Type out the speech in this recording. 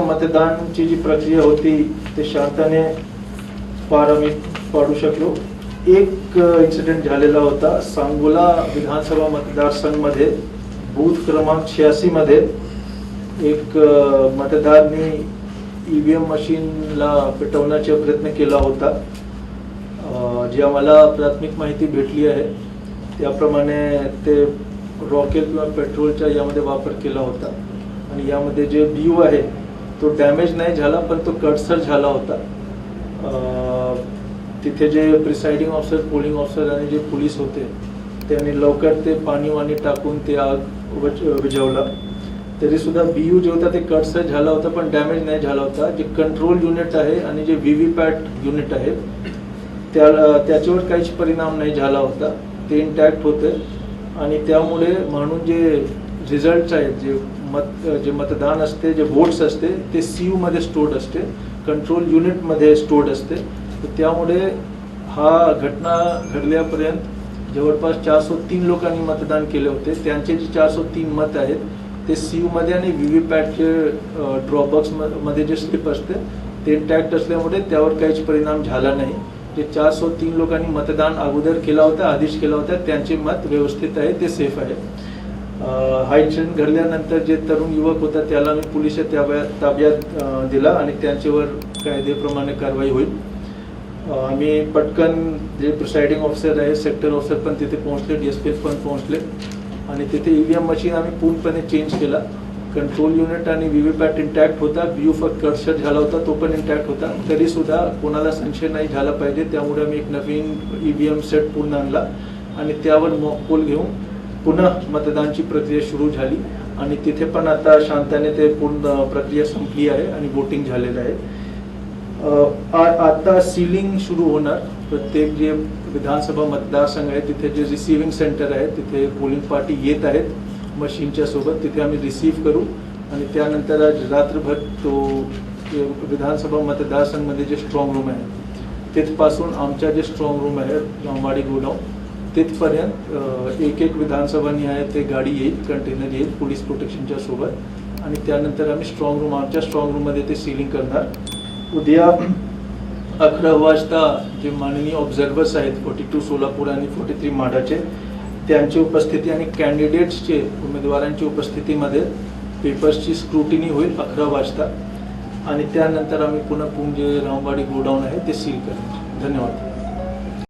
मतदानची जी प्रक्रिया होती ते शांतने पार आम्ही पाडू शकलो. एक इन्सिडेंट झालेला होता. सांगोला विधानसभा मतदारसंघमध्ये बूथ क्रमांक शहाऐंशी मध्ये एक अ, व्ही ईव्हीएम मशीनला पेटवण्याचा प्रयत्न केला होता. जी आम्हाला प्राथमिक माहिती भेटली आहे त्याप्रमाणे ते रॉकेल किंवा पेट्रोलचा यामध्ये वापर केला होता. आणि यामध्ये जे बीव आहे तो डॅमेज नाही झाला पण तो कटसर झाला होता. तिथे जे प्रिसाइडिंग ऑफिसर पोलिंग ऑफिसर आणि जे पोलीस होते त्यांनी लवकर ते पाणी वाणी टाकून ते आग वच- तरी सुद्धा बी यू जे होता ते कटसर झाला होता पण डॅमेज नाही झाला होता. जे कंट्रोल युनिट आहे आणि जे व्ही व्ही पॅट युनिट आहे त्या त्याच्यावर काहीच परिणाम नाही झाला होता. ते इंटॅक्ट होते. आणि त्यामुळे म्हणून जे रिझल्ट आहेत जे मत जे मतदान असते जे वोट्स असते ते सी मध्ये स्टोर्ड असते. कंट्रोल युनिटमध्ये स्टोर्ड असते. तर त्यामुळे हा घटना घडल्यापर्यंत जवळपास चारशे तीन लोकांनी मतदान केले होते. त्यांचे जे चारशे तीन मत आहेत ते सी यूमध्ये आणि व्ही व्ही पॅटचे ड्रॉबॉक्समध्ये जे स्लिप असते ते टॅक्ट असल्यामुळे त्यावर काहीच परिणाम झाला नाही. जे चारशे तीन लोकांनी मतदान अगोदर केला होता आधीच केला होता त्यांचे मत व्यवस्थित आहे ते सेफ आहे. हा इन्सिडेंट घडल्यानंतर जे तरुण युवक होता त्याला मी पोलीस ताब्यात ताब्यात दिला आणि त्यांच्यावर कायदेप्रमाणे कारवाई होईल. आम्ही पटकन जे प्रिसाइडिंग ऑफिसर आहे सेक्टर ऑफिसर पण तिथे पोहोचले डी एस पी पण पोहोचले. आणि तिथे ईव्हीएम मशीन आम्ही पूर्णपणे चेंज केला. कंट्रोल युनिट आणि व्ही व्ही पॅट इंटॅक्ट होता. व्ह्यू फक्त कटशट झाला होता तो पण इंटॅक्ट होता. तरीसुद्धा कोणाला संशय नाही झाला पाहिजे. त्यामुळे आम्ही एक नवीन ईव्हीएम सेट पूर्ण आणला. आणि त्यावर मॉकपोल घेऊन पुन्हा मतदानची प्रक्रिया सुरू झाली. आणि तिथे पण आता शांतने ते पूर्ण प्रक्रिया संपली आहे आणि वोटिंग झालेलं आहे. आता सीलिंग सुरू होणार. प्रत्येक जे विधानसभा मतदारसंघ आहे तिथे जे रिसिव्हिंग सेंटर आहे तिथे पोलिंग पार्टी येत आहेत मशीनच्या सोबत तिथे आम्ही रिसीव्ह करू. आणि त्यानंतर आज रात्रभर तो विधानसभा मतदारसंघमध्ये जे स्ट्रॉंग रूम आहे तिथपासून आमच्या जे स्ट्रॉंग रूम आहे लांबाडी गोडाऊन तिथपर्यंत एक एक विधानसभा निहाय ते गाडी येईल कंटेनर येईल पोलीस प्रोटेक्शनच्या सोबत. आणि त्यानंतर आम्ही स्ट्रॉंग रूम आमच्या स्ट्रॉंग रूममध्ये ते सिलिंग करणार. उद्या अकरा वाजता जे माननीय ऑब्झर्वर्स आहेत फोर्टी टू सोलापूर आणि फोर्टी थ्री माडाचे त्यांची उपस्थिती आणि कॅन्डिडेट्सचे उमेदवारांच्या उपस्थितीमध्ये पेपर्सची स्क्रुटिनी होईल अकरा वाजता. आणि त्यानंतर आम्ही पुन्हा पुणे जे रामवाडी गोडाऊन आहे ते सील करणार. धन्यवाद.